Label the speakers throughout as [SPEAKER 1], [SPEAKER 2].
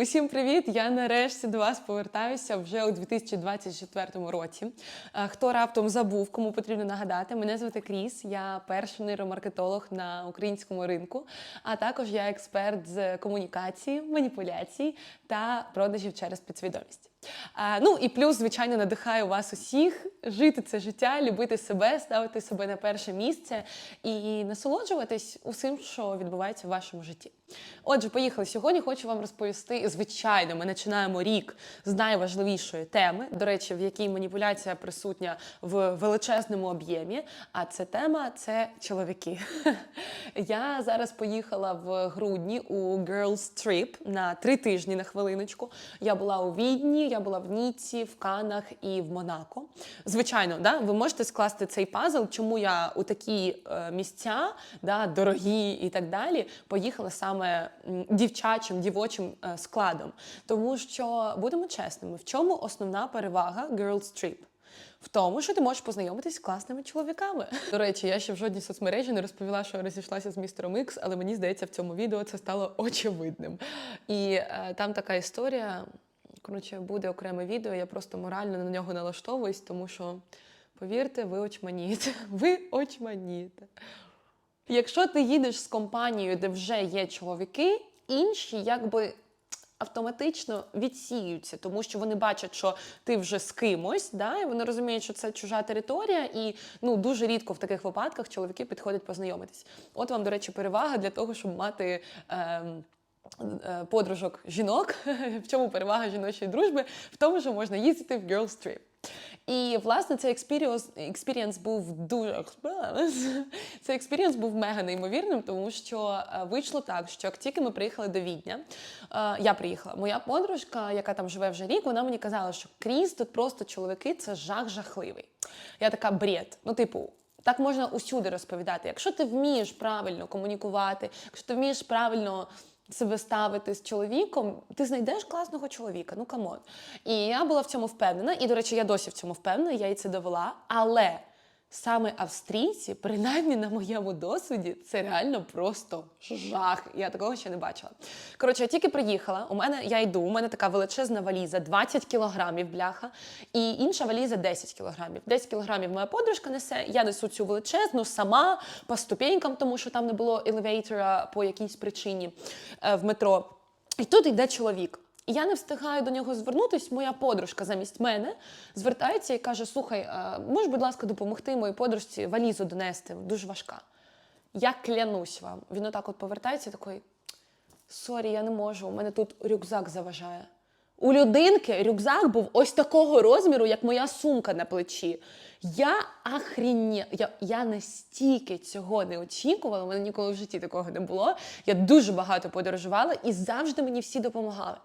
[SPEAKER 1] Усім привіт! Я нарешті до вас повертаюся вже у 2024 році. Е, Хто раптом забув, кому потрібно нагадати, мене звати Кріс, я перший нейромаркетолог на українському ринку, а також я експерт з комунікації, маніпуляцій та продажів через підсвідомість. Ну і плюс, звичайно, надихаю вас усіх жити це життя, любити себе, ставити себе на перше місце і насолоджуватись усім, що відбувається в вашому житті. Отже, поїхали. Сьогодні хочу вам розповісти. Звичайно, ми починаємо рік з найважливішої теми, до речі, в якій маніпуляція присутня в величезному об'ємі. А це тема це чоловіки. Я зараз поїхала в грудні у Girls Trip на три тижні на хвилиночку. Я була у Відні, я була в Ніці, в Канах і в Монако. Звичайно, да, ви можете скласти цей пазл, чому я у такі е, місця, да, дорогі і так далі, поїхала саме м, дівчачим, дівочим е, складом. Тому що будемо чесними, в чому основна перевага Girls Trip? В тому, що ти можеш познайомитись з класними чоловіками. До речі, я ще в жодній соцмережі не розповіла, що розійшлася з містером Ікс, але мені здається, в цьому відео це стало очевидним. І е, там така історія. Коротше, буде окреме відео, я просто морально на нього налаштовуюсь, тому що, повірте, ви очманієте. Ви очманієте. Якщо ти їдеш з компанією, де вже є чоловіки, інші якби автоматично відсіюються, тому що вони бачать, що ти вже з кимось, да, і вони розуміють, що це чужа територія, і ну дуже рідко в таких випадках чоловіки підходять познайомитись. От вам, до речі, перевага для того, щоб мати. Ем, е, Подружок жінок, в чому перевага жіночої дружби? В тому, що можна їздити в Girls Trip. І власне цей експіріонс, експірієнс був дуже цей експірієнс був мега неймовірним, тому що е, вийшло так, що як тільки ми приїхали до Відня, е, я приїхала. Моя подружка, яка там живе вже рік, вона мені казала, що Кріс, тут просто чоловіки, це жах жахливий. Я така бред. Ну, типу. Так можна усюди розповідати. Якщо ти вмієш правильно комунікувати, якщо ти вмієш правильно себе ставити з чоловіком, ти знайдеш класного чоловіка. Ну камон. І я була в цьому впевнена. І, до речі, я досі в цьому впевнена, я і це довела. Але саме австрійці, принаймні на моєму досвіді, це реально просто жах. Я такого ще не бачила. Коротше, я тільки приїхала. У мене я йду, у мене така величезна валіза, 20 кілограмів бляха, і інша валіза 10 кілограмів. 10 кілограмів моя подружка несе. Я несу цю величезну сама по ступенькам, тому що там не було елевейтора по якійсь причині е, в метро. І тут йде чоловік. І я не встигаю до нього звернутись. Моя подружка замість мене звертається і каже: Слухай, можеш, будь ласка, допомогти моїй подружці валізу донести? Дуже важка. Я клянусь вам. Він отак от повертається такий: Сорі, я не можу, у мене тут рюкзак заважає. У людинки рюкзак був ось такого розміру, як моя сумка на плечі. Я ахріня... я, я настільки цього не очікувала, у мене ніколи в житті такого не було. Я дуже багато подорожувала і завжди мені всі допомагали.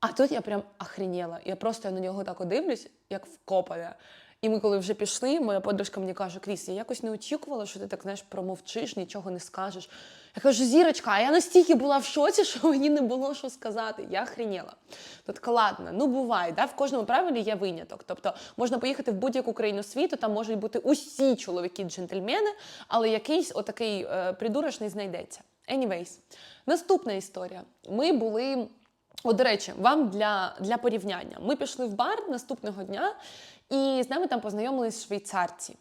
[SPEAKER 1] А тут я прям охреніла. Я просто на нього так дивлюсь, як вкопана. І ми, коли вже пішли, моя подружка мені каже: Кріс, я якось не очікувала, що ти так знаєш, промовчиш, нічого не скажеш. Я кажу, зірочка, а я настільки була в шоці, що мені не було що сказати. Я охреніла. Тут така, ладно, ну буває, да? в кожному правилі є виняток. Тобто можна поїхати в будь-яку країну світу, там можуть бути усі чоловіки-джентльмени, але якийсь отакий е, придурочний знайдеться. Anyways, наступна історія. Ми були. О, до речі, вам для, для порівняння. Ми пішли в бар наступного дня, і з нами там познайомились швейцарці.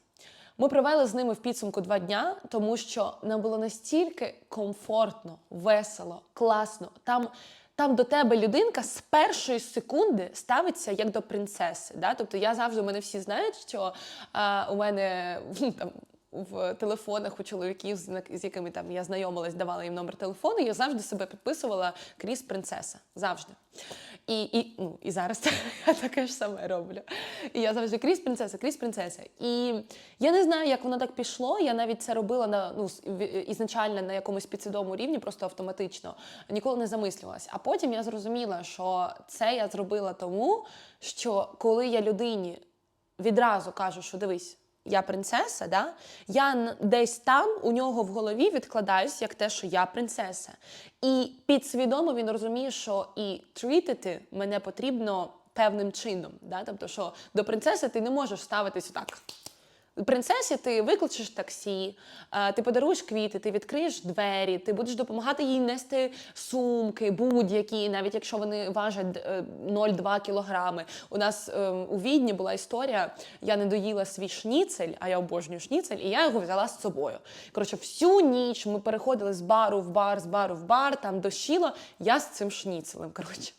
[SPEAKER 1] Ми провели з ними в підсумку два дня, тому що нам було настільки комфортно, весело, класно. Там, там до тебе людинка з першої секунди ставиться як до принцеси. Да? Тобто я завжди, мене всі знають, що а, у мене там. В телефонах у чоловіків, з якими там я знайомилась, давала їм номер телефону, я завжди себе підписувала Кріс принцеса. Завжди. І і, ну, і зараз я таке ж саме роблю. І я завжди Кріс принцеса, Кріс принцеса. І я не знаю, як воно так пішло. Я навіть це робила на ну, ізначально на якомусь підсвідомому рівні, просто автоматично. Ніколи не замислювалась. А потім я зрозуміла, що це я зробила тому, що коли я людині відразу кажу, що дивись. Я принцеса, да? я десь там у нього в голові відкладаюсь як те, що я принцеса. І підсвідомо він розуміє, що і трітити мене потрібно певним чином. Да? Тобто, що до принцеси ти не можеш ставитись так. Принцесі ти викличеш таксі, е, ти подаруєш квіти, ти відкриєш двері, ти будеш допомагати їй нести сумки, будь-які, навіть якщо вони важать е, 0,2 кілограми. У нас е, у Відні була історія, я не доїла свій шніцель, а я обожнюю шніцель, і я його взяла з собою. Коротше, всю ніч ми переходили з бару в бар, з бару в бар, там дощило, я з цим шніцелем. Коротше.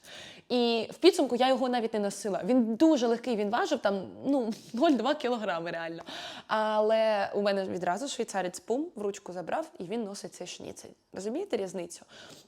[SPEAKER 1] І в підсумку я його навіть не носила. Він дуже легкий, він важив там ну 0,2 кілограми реально. Але у мене відразу швейцарець пум в ручку забрав, і він носить цей шніцель. Розумієте різницю?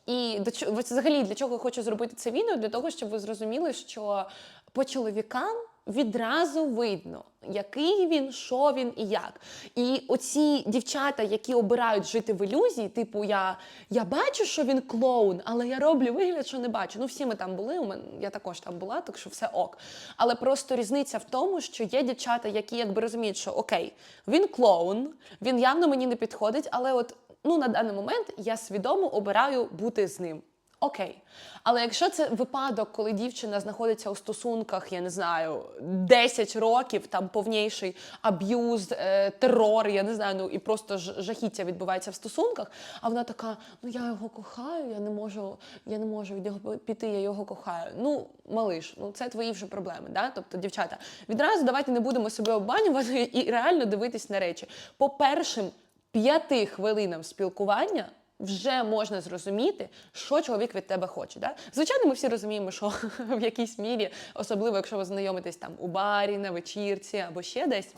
[SPEAKER 1] І до чого взагалі для чого я хочу зробити це відео? Для того, щоб ви зрозуміли, що по чоловікам відразу видно, який він, що він і як. І оці дівчата, які обирають жити в ілюзії, типу, я, я бачу, що він клоун, але я роблю вигляд, що не бачу. Ну, всі ми там були, у мене, я також там була, так що все ок. Але просто різниця в тому, що є дівчата, які якби розуміють, що окей, він клоун, він явно мені не підходить, але от ну, на даний момент я свідомо обираю бути з ним. Окей. Але якщо це випадок, коли дівчина знаходиться у стосунках, я не знаю, 10 років, там повніший аб'юз, е, терор, я не знаю, ну і просто жахіття відбувається в стосунках, а вона така: ну я його кохаю, я не можу, я не можу від нього піти, я його кохаю. Ну, малиш, ну це твої вже проблеми. Да? Тобто, дівчата, відразу давайте не будемо себе обманювати і реально дивитись на речі. По першим п'яти хвилинам спілкування вже можна зрозуміти, що чоловік від тебе хоче. Да? Звичайно, ми всі розуміємо, що в якійсь мірі, особливо якщо ви знайомитесь там у барі, на вечірці або ще десь.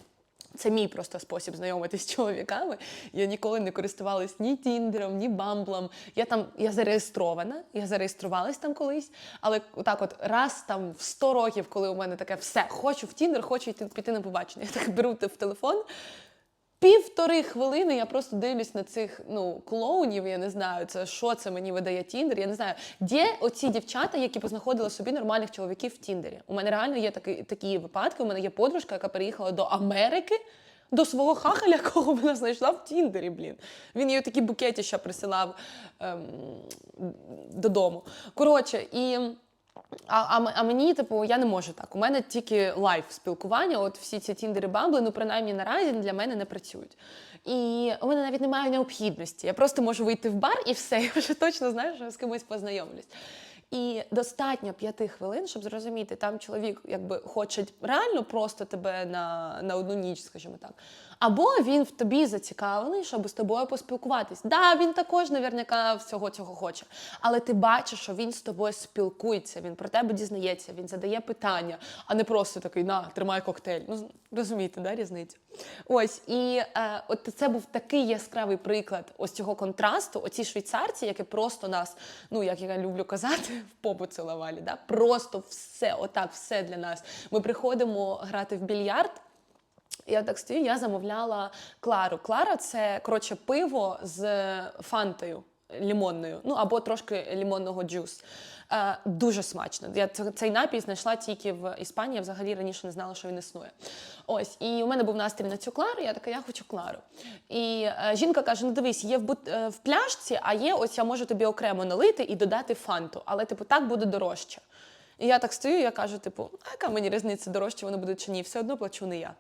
[SPEAKER 1] Це мій просто спосіб знайомитись з чоловіками. Я ніколи не користувалась ні Тіндером, ні Бамблом. Я там я зареєстрована, я зареєструвалась там колись, але так, от раз там в 100 років, коли у мене таке все, хочу в Тіндер, хочу йти піти на побачення. Я так беру в телефон. Півтори хвилини я просто дивлюсь на цих ну клоунів. Я не знаю, це що це мені видає Тіндер. Я не знаю, де оці дівчата, які познаходили собі нормальних чоловіків в Тіндері. У мене реально є такі, такі випадки. У мене є подружка, яка переїхала до Америки. До свого хахаля, кого вона знайшла в Тіндері, блін. Він їй такі букети ще присилав ем, додому. Коротше, і а, а, а мені, типу, я не можу так. У мене тільки лайф спілкування. От всі ці тіндери бамбли, ну принаймні наразі для мене не працюють. І у мене навіть немає необхідності. Я просто можу вийти в бар і все, я вже точно знаю, що я з кимось познайомлюсь. І достатньо п'яти хвилин, щоб зрозуміти, там чоловік якби хоче реально просто тебе на, на одну ніч, скажімо так. Або він в тобі зацікавлений, щоб з тобою поспілкуватись. Да, він також наверняка всього цього хоче. Але ти бачиш, що він з тобою спілкується, він про тебе дізнається, він задає питання, а не просто такий на, тримай коктейль. Ну, розумієте, да, різницю? Ось, і е, от це був такий яскравий приклад ось цього контрасту. Оці швейцарці, які просто нас, ну як я люблю казати, в попу цілували, да? просто все, отак, все для нас. Ми приходимо грати в більярд. Я так стою, я замовляла Клару. Клара це коротше пиво з фантою лімонною, ну або трошки лімонного джус. Е, дуже смачно. Я цей напій знайшла тільки в Іспанії. Я взагалі раніше не знала, що він існує. Ось, і у мене був настрій на цю клару. Я така, я хочу клару. І е, жінка каже: ну дивись, є в, бут- е, в пляшці, а є ось я можу тобі окремо налити і додати фанту. Але, типу, так буде дорожче. І я так стою, я кажу, типу, а яка мені різниця, дорожче воно буде чи ні? Все одно плачу не я.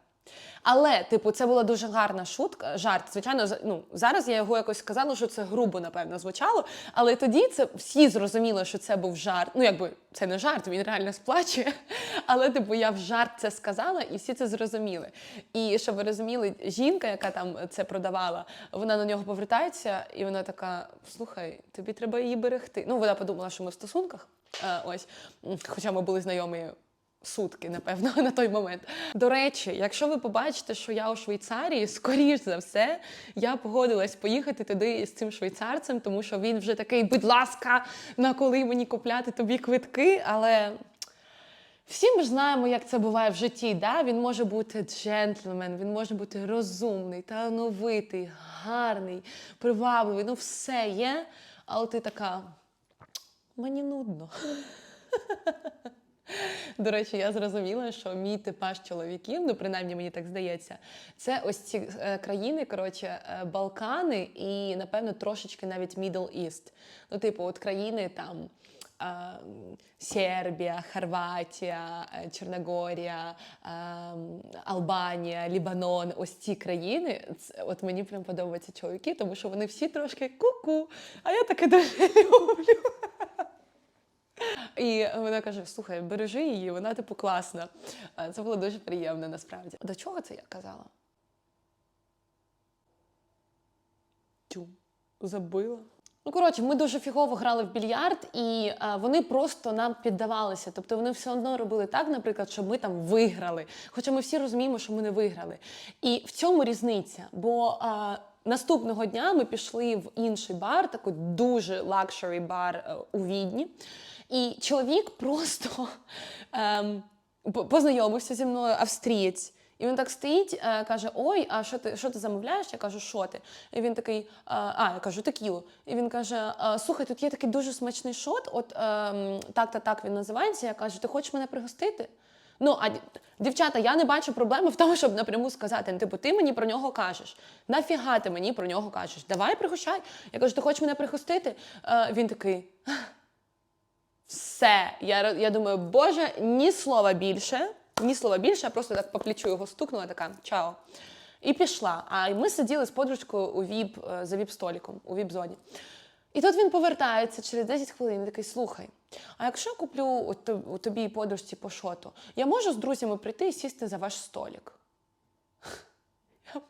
[SPEAKER 1] Але, типу, це була дуже гарна шутка, жарт. Звичайно, ну, зараз я його якось сказала, що це грубо, напевно, звучало. Але тоді це всі зрозуміли, що це був жарт. Ну, якби це не жарт, він реально сплачує. Але, типу, я в жарт це сказала, і всі це зрозуміли. І щоб ви розуміли, жінка, яка там це продавала, вона на нього повертається, і вона така: слухай, тобі треба її берегти. Ну, вона подумала, що ми в стосунках. Е, ось, хоча ми були знайомі сутки, напевно, на той момент. До речі, якщо ви побачите, що я у Швейцарії, скоріш за все, я погодилась поїхати туди з цим швейцарцем, тому що він вже такий, будь ласка, на коли мені купляти тобі квитки, але. Всі ми ж знаємо, як це буває в житті. Да? Він може бути джентльмен, він може бути розумний, талановитий, гарний, привабливий, ну все є. Але ти така, мені нудно. До речі, я зрозуміла, що мій типаж чоловіків, ну принаймні мені так здається, це ось ці е, країни, коротше, е, Балкани і, напевно, трошечки навіть Middle East. Ну, типу, от країни там Сербія, Хорватія, е, Чорногорія, Албанія, Лібанон, ось ці країни, от мені прям подобаються чоловіки, тому що вони всі трошки ку-ку, а я таке дуже люблю. І вона каже: слухай, бережи її, вона типу класна. Це було дуже приємно насправді. До чого це я казала? Тю, забила. Ну, коротше, ми дуже фігово грали в більярд, і а, вони просто нам піддавалися. Тобто вони все одно робили так, наприклад, щоб ми там виграли. Хоча ми всі розуміємо, що ми не виграли. І в цьому різниця. Бо а, наступного дня ми пішли в інший бар, такий дуже лакшері бар е, у Відні. І чоловік просто ем, познайомився зі мною, австрієць. І він так стоїть, е, каже: Ой, а що ти що ти замовляєш? Я кажу, що ти? І він такий, а, я кажу, текілу. І він каже: «А, Слухай, тут є такий дуже смачний шот, от ем, так та так він називається. Я кажу, ти хочеш мене пригостити? Ну, а дівчата, я не бачу проблеми в тому, щоб напряму сказати, ну, типу, ти мені про нього кажеш. Нафіга ти мені про нього кажеш? Давай пригощай. Я кажу, ти хочеш мене пригостити? Е, він такий. Все. Я, я думаю, Боже, ні слова більше, ні слова більше, я просто так по плечу його стукнула, така чао. І пішла. А ми сиділи з подружкою у віп, е, за віп-століком, у віп-зоні. І тут він повертається через 10 хвилин і такий: слухай, а якщо я куплю тобі і подружці по шоту, я можу з друзями прийти і сісти за ваш столик? Я,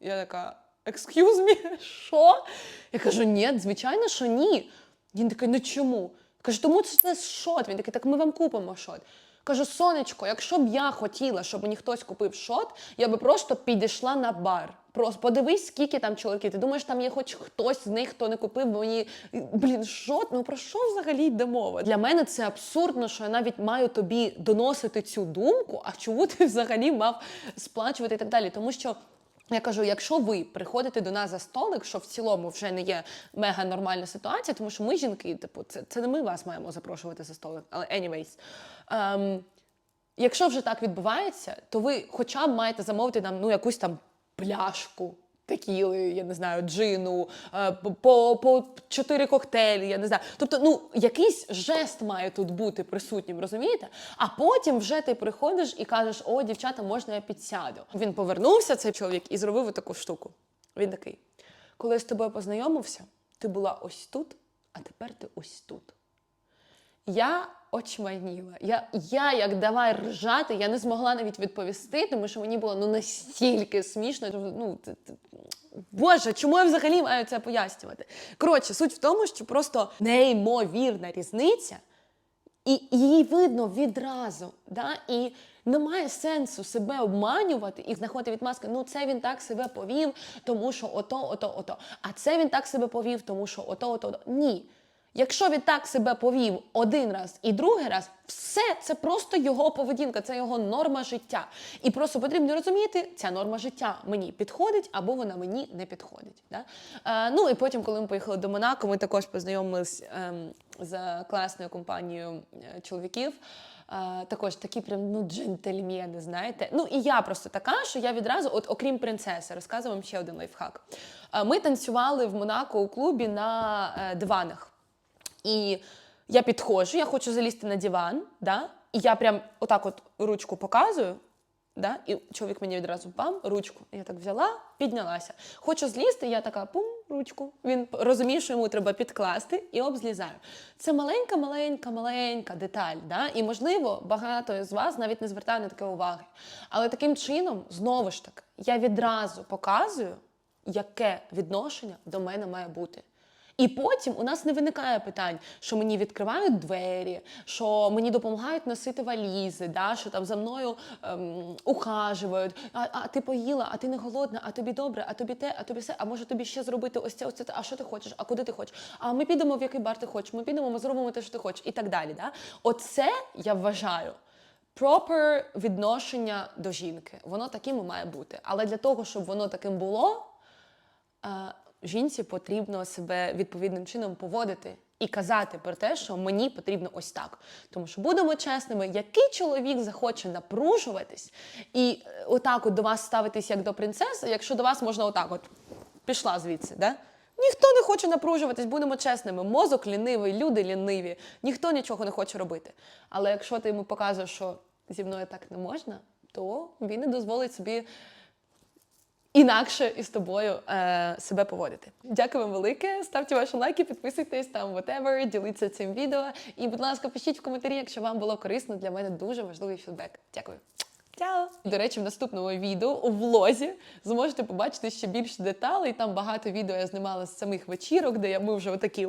[SPEAKER 1] я така, excuse me, що? Я кажу, ні, звичайно, що ні. Він такий, ну чому? Кажу, тому це шот. Він такий, так ми вам купимо шот. Кажу, сонечко, якщо б я хотіла, щоб мені хтось купив шот, я би просто підійшла на бар. Просто подивись, скільки там чоловіків. Ти думаєш, там є хоч хтось з них, хто не купив мені блін, шот? Ну про що взагалі йде мова? Для мене це абсурдно, що я навіть маю тобі доносити цю думку. А чому ти взагалі мав сплачувати і так далі? Тому що. Я кажу, якщо ви приходите до нас за столик, що в цілому вже не є мега нормальна ситуація, тому що ми жінки, типу, це, це не ми вас маємо запрошувати за столик. Але anyways, ем, якщо вже так відбувається, то ви хоча б маєте замовити нам ну, якусь там пляшку. Текіли, я не знаю, джину, е, по, по чотири коктейлі, я не знаю. Тобто, ну якийсь жест має тут бути присутнім, розумієте? А потім вже ти приходиш і кажеш: о, дівчата, можна я підсяду. Він повернувся, цей чоловік, і зробив таку штуку. Він такий: коли я з тобою познайомився, ти була ось тут, а тепер ти ось тут. Я очманіла. Я, я як давай ржати, я не змогла навіть відповісти, тому що мені було ну настільки смішно. Ну, Боже, чому я взагалі маю це пояснювати? Коротше, суть в тому, що просто неймовірна різниця, і її видно відразу. Да? І немає сенсу себе обманювати і знаходити відмазки. Ну, це він так себе повів, тому що ото, ото, ото. А це він так себе повів, тому що ото, ото, ото. Ні. Якщо він так себе повів один раз і другий раз, все це просто його поведінка, це його норма життя. І просто потрібно розуміти, ця норма життя мені підходить або вона мені не підходить. Да? Е, ну і потім, коли ми поїхали до Монако, ми також познайомились ем, з класною компанією е, чоловіків. Е, також такі прям ну джентльмени, знаєте. Ну і я просто така, що я відразу, от окрім принцеси, розказую вам ще один лайфхак. Е, ми танцювали в Монако у клубі на е, диванах. І я підходжу, я хочу залізти на диван, да? і я прям отак от ручку показую, да? і чоловік мені відразу бам, ручку. Я так взяла, піднялася. Хочу злізти, я така пум, ручку. Він розуміє, що йому треба підкласти і обзлізаю. Це маленька, маленька, маленька деталь. Да? І, можливо, багато з вас навіть не звертає на таке уваги. Але таким чином, знову ж таки, я відразу показую, яке відношення до мене має бути. І потім у нас не виникає питань, що мені відкривають двері, що мені допомагають носити валізи, да, що там за мною ем, ухажують. А, а ти поїла, а ти не голодна, а тобі добре, а тобі те, а тобі все. А може тобі ще зробити ось це, ось це, а що ти хочеш, а куди ти хочеш? А ми підемо в який бар ти хочеш, ми підемо, ми зробимо те, що ти хочеш, і так далі. Да? Оце я вважаю. Proper відношення до жінки. Воно таким і має бути. Але для того, щоб воно таким було, е, жінці потрібно себе відповідним чином поводити і казати про те, що мені потрібно ось так. Тому що будемо чесними, який чоловік захоче напружуватись і е, отак от до вас ставитись як до принцеси, якщо до вас можна отак от пішла звідси, да? Ніхто не хоче напружуватись, будемо чесними. Мозок лінивий, люди ліниві, ніхто нічого не хоче робити. Але якщо ти йому показуєш, що зі мною так не можна, то він не дозволить собі інакше із тобою е, себе поводити. Дякую вам велике. Ставте ваші лайки, підписуйтесь там, whatever, діліться цим відео. І, будь ласка, пишіть в коментарі, якщо вам було корисно. Для мене дуже важливий фідбек. Дякую. Чао! До речі, в наступному відео у влозі зможете побачити ще більше деталей. Там багато відео я знімала з самих вечірок, де я ми вже отакі.